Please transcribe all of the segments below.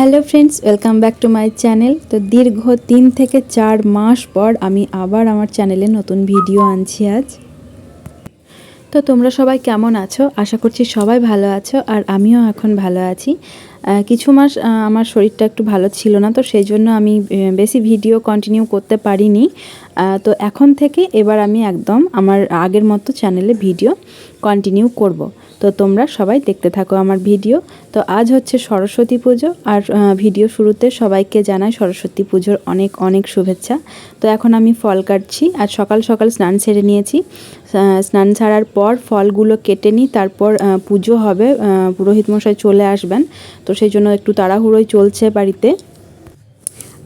Hello friends, welcome back to my channel. তো দীর্ঘ তিন থেকে চার মাস পর আমি আবার আমার চ্যানেলে নতুন ভিডিও আনছি আজ। তো তোমরা সবাই কেমন আছো? আশা করছি সবাই ভালো আছো, আর আমিও এখন ভালো আছি। কিছু মাস আমার শরীরটা একটু ভালো ছিল না, তো সেই জন্য আমি বেশি ভিডিও কন্টিনিউ করতে পারিনি। তো এখন থেকে এবার আমি একদম আমার আগের মতো চ্যানেলে ভিডিও কন্টিনিউ করব। তো তোমরা সবাই দেখতে থাকো আমার ভিডিও তো আজ হচ্ছে সরস্বতী পুজো, আর ভিডিও শুরুতে সবাইকে জানাই সরস্বতী পুজোর অনেক অনেক শুভেচ্ছা। তো এখন আমি ফল কাটছি, আর সকাল সকাল স্নান সেরে নিয়েছি। স্নান ছাড়ার পর ফলগুলো কেটে নিই, তারপর পুজো হবে পুরোহিত মশাই চলে আসবেন। তো সেই জন্য একটু তাড়াহুড়োই চলছে বাড়িতে।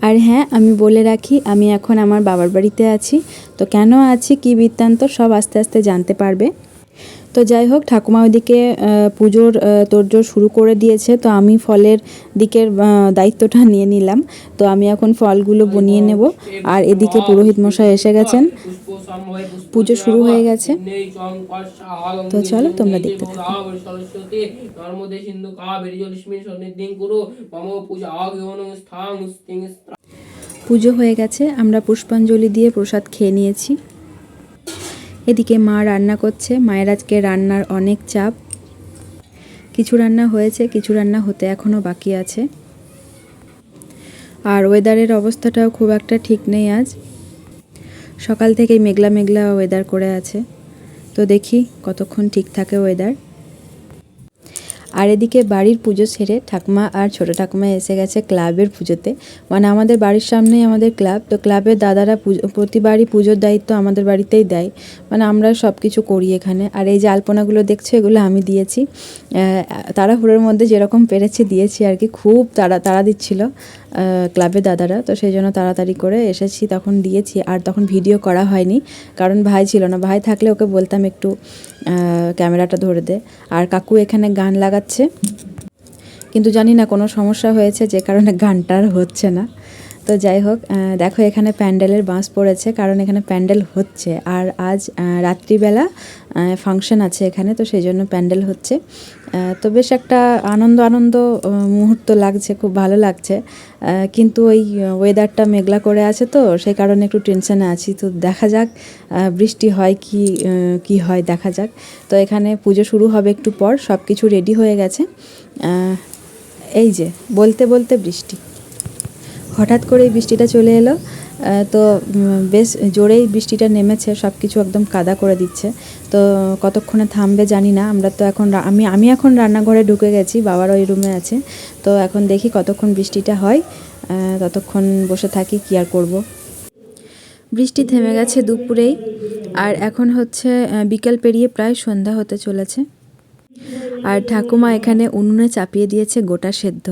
আর হ্যাঁ আমি বলে রাখি, আমি এখন আমার বাবার বাড়িতে আছি। তো কেন আছি, কি বৃত্তান্ত, সব আস্তে আস্তে জানতে পারবে। তো যাই হোক, ঠাকুমা ওইদিকে পুজোর তোড়জোড় শুরু করে দিয়েছে। তো আমি ফলের দিকের দায়িত্বটা নিয়ে নিলাম। তো আমি এখন ফলগুলো বনিয়ে নেব। আর এদিকে পুরোহিত মশাই এসে গেছেন। পুজো শুরু হয়ে গেছে। তো চলো, তোমরা দেখতে পুজো হয়ে গেছে। আমরা পুষ্পাঞ্জলি দিয়ে প্রসাদ খেয়ে নিয়েছি। এদিকে মা রান্না করছে। মায়ের আজকে রান্নার অনেক চাপ। কিছু রান্না হয়েছে, কিছু রান্না হতে এখনও বাকি আছে। আর ওয়েদারের অবস্থাটাও খুব একটা ঠিক নেই আজ। সকাল থেকেই মেঘলা মেঘলা ওয়েদার করে আছে। তো দেখি কতক্ষণ ঠিক থাকে ওয়েদার আর এদিকে বাড়ির পুজো সেরে ঠাকুমা আর ছোট ঠাকুমা এসে গেছে ক্লাবের পুজোতে। মানে আমাদের বাড়ির সামনেই আমাদের ক্লাব, তো ক্লাবের দাদারা প্রতিবারই পুজোর দায়িত্ব আমাদের বাড়িতেই দেয়। মানে আমরা সব কিছু করি এখানে। আর এই যে আলপনাগুলো দেখছ, এগুলো আমি দিয়েছি। তারা তাড়াহুড়োর মধ্যে যেরকম পেরেছে দিয়েছি আর কি। খুব তাড়া তাড়া দিচ্ছিল। ক্লাবের দাদারা। তো সেই জন্য তাড়াতাড়ি করে এসেছি, তখন দিয়েছি, আর তখন ভিডিও করা হয়নি। কারণ ভাই ছিল না। ভাই থাকলে ওকে বলতাম একটু ক্যামেরাটা ধরে দে। আর কাকু এখানে গান লাগাচ্ছে। কিন্তু জানি না কোনো সমস্যা হয়েছে, যে কারণে গানটা আর হচ্ছে না। তো যাই হোক দেখো এখানে প্যান্ডেলের বাঁশ পড়েছে, কারণ এখানে প্যান্ডেল হচ্ছে। আর আজ রাত্রিবেলা ফাংশন আছে এখানে, তো সেই জন্য প্যান্ডেল হচ্ছে। তো বেশ একটা আনন্দ আনন্দ মুহূর্ত লাগছে, খুব ভালো লাগছে। কিন্তু ওই ওয়েদারটা মেঘলা করে আছে তো, সেই কারণে একটু টেনশনে আছি। তো দেখা যাক বৃষ্টি হয় কি কি হয়, দেখা যাক। তো এখানে পুজো শুরু হবে একটু পর সব কিছু রেডি হয়ে গেছে। এই যে, বলতে বলতে বৃষ্টি। হঠাৎ করে বৃষ্টিটা চলে এলো তো বেশ জোরেই বৃষ্টিটা নেমেছে সব কিছু একদম কাদা করে দিচ্ছে। তো কতক্ষণে থামবে জানি না, আমরা তো এখন আমি আমি এখন রান্নাঘরে ঢুকে গেছি, বাবার ওই রুমে আছে। তো এখন দেখি কতক্ষণ বৃষ্টিটা হয় ততক্ষণ বসে থাকি, কি আর করব। বৃষ্টি থেমে গেছে দুপুরেই, আর এখন হচ্ছে বিকেল পেরিয়ে প্রায় সন্ধ্যা হতে চলেছে। আর ঠাকুমা এখানে উনুনে চাপিয়ে দিয়েছে গোটা সেদ্ধ।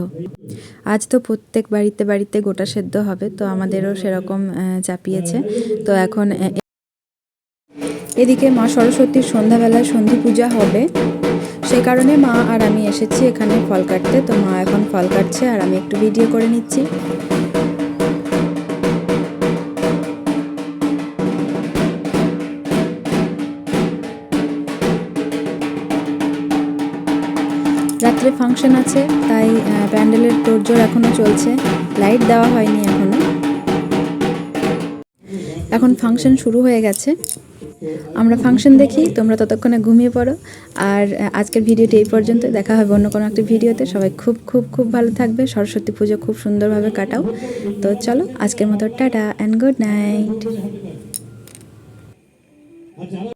আজ তো প্রত্যেক বাড়িতে বাড়িতে গোটা সেদ্ধ হবে, তো আমাদেরও সেরকম চাপিয়েছে। তো এখন এদিকে মা সরস্বতীর সন্ধ্যাবেলায় সন্ধি পূজা হবে। সেই কারণে মা আর আমি এসেছি এখানে ফল কাটতে, তো মা এখন ফল কাটছে আর আমি একটু ভিডিও করে নিচ্ছি। রাত্রে ফাংশন আছে, তাই প্যান্ডেলের তোড়জোড় এখনও চলছে। লাইট দেওয়া হয়নি এখনও এখন ফাংশন শুরু হয়ে গেছে। আমরা ফাংশন দেখি, তোমরা ততক্ষণে ঘুমিয়ে পড়ো। আর আজকের ভিডিওটি এই পর্যন্ত। দেখা হবে অন্য কোনো একটা ভিডিওতে। সবাই খুব খুব খুব ভালো থাকবে। সরস্বতী পুজো খুব সুন্দরভাবে কাটাও। তো চলো, আজকের মতো টাটা অ্যান্ড গুড নাইট